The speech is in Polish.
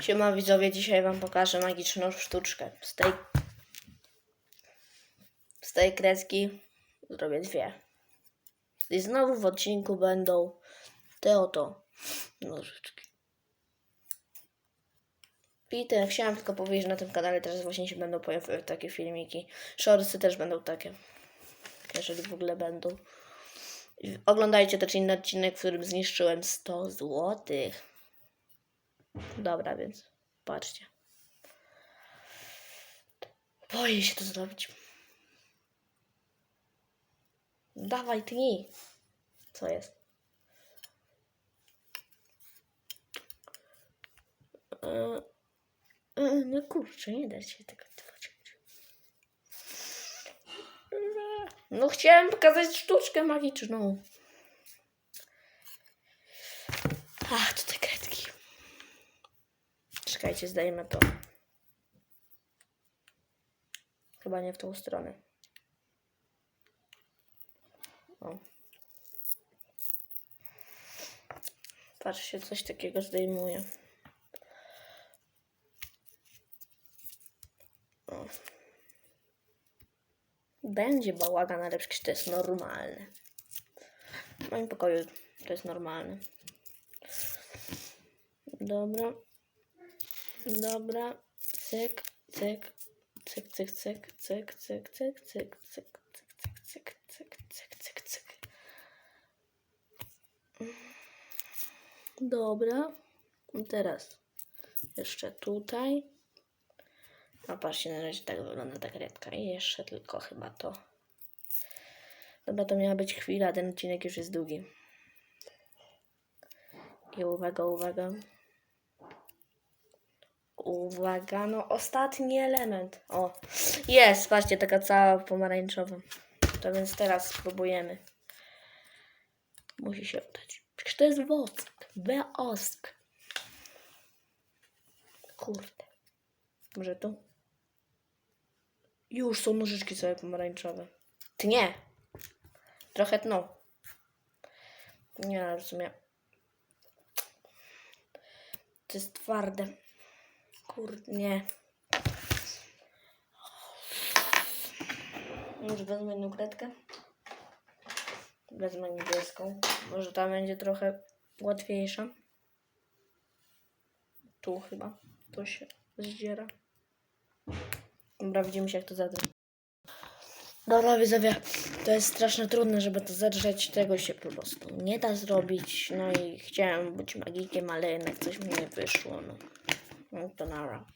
Siema widzowie, dzisiaj wam pokażę magiczną sztuczkę. Z tej, z tej kreski zrobię dwie. I znowu w odcinku będą te oto nożyczki. I te, chciałam tylko powiedzieć, że na tym kanale teraz właśnie się będą pojawiały takie filmiki. Shortsy też będą takie. Jeżeli w ogóle będą. Oglądajcie też inny odcinek, w którym zniszczyłem 100 złotych. Dobra, więc patrzcie. Boję się to zrobić. Dawaj, tnij. Co jest? E, e, No kurczę, nie da się tego wyciąć. No chciałem pokazać sztuczkę magiczną. Ach, kredki. Czekajcie, zdajemy to. Chyba nie w tą stronę. O. Patrzcie, coś takiego zdejmuje. O. Będzie bałagan, ale przecież to jest normalne. W moim pokoju to jest normalne. Dobra. Dobra, cyk, cyk, cyk, cyk, cyk, cyk, cyk, cyk, cyk, cyk, cyk, cyk, cyk, cyk, cyk. Dobra. Teraz jeszcze tutaj. A patrzcie, na razie tak wygląda ta kredka. I jeszcze tylko chyba to. Dobra, to miała być chwila, ten odcinek już jest długi. I uwaga, uwaga. Uwaga, no ostatni element. O, jest, patrzcie, taka cała pomarańczowa. To więc teraz spróbujemy. Musi się udać. Przecież to jest wosk. Wosk. Kurde. Może tu? Już są nożyczki całe pomarańczowe. Ty nie. Trochę tną. Nie, w sumie. To jest twarde. Kurde, nie. Już wezmę jedną kredkę. Wezmę niebieską. Może ta będzie trochę łatwiejsza. Tu chyba. To się zdziera. Dobra, widzimy się jak to zadrę. Dobra, widzowie, to jest strasznie trudne, żeby to zadrzeć. Tego się po prostu nie da zrobić. No i chciałem być magikiem, ale jednak coś mi nie wyszło. No, 本当なら。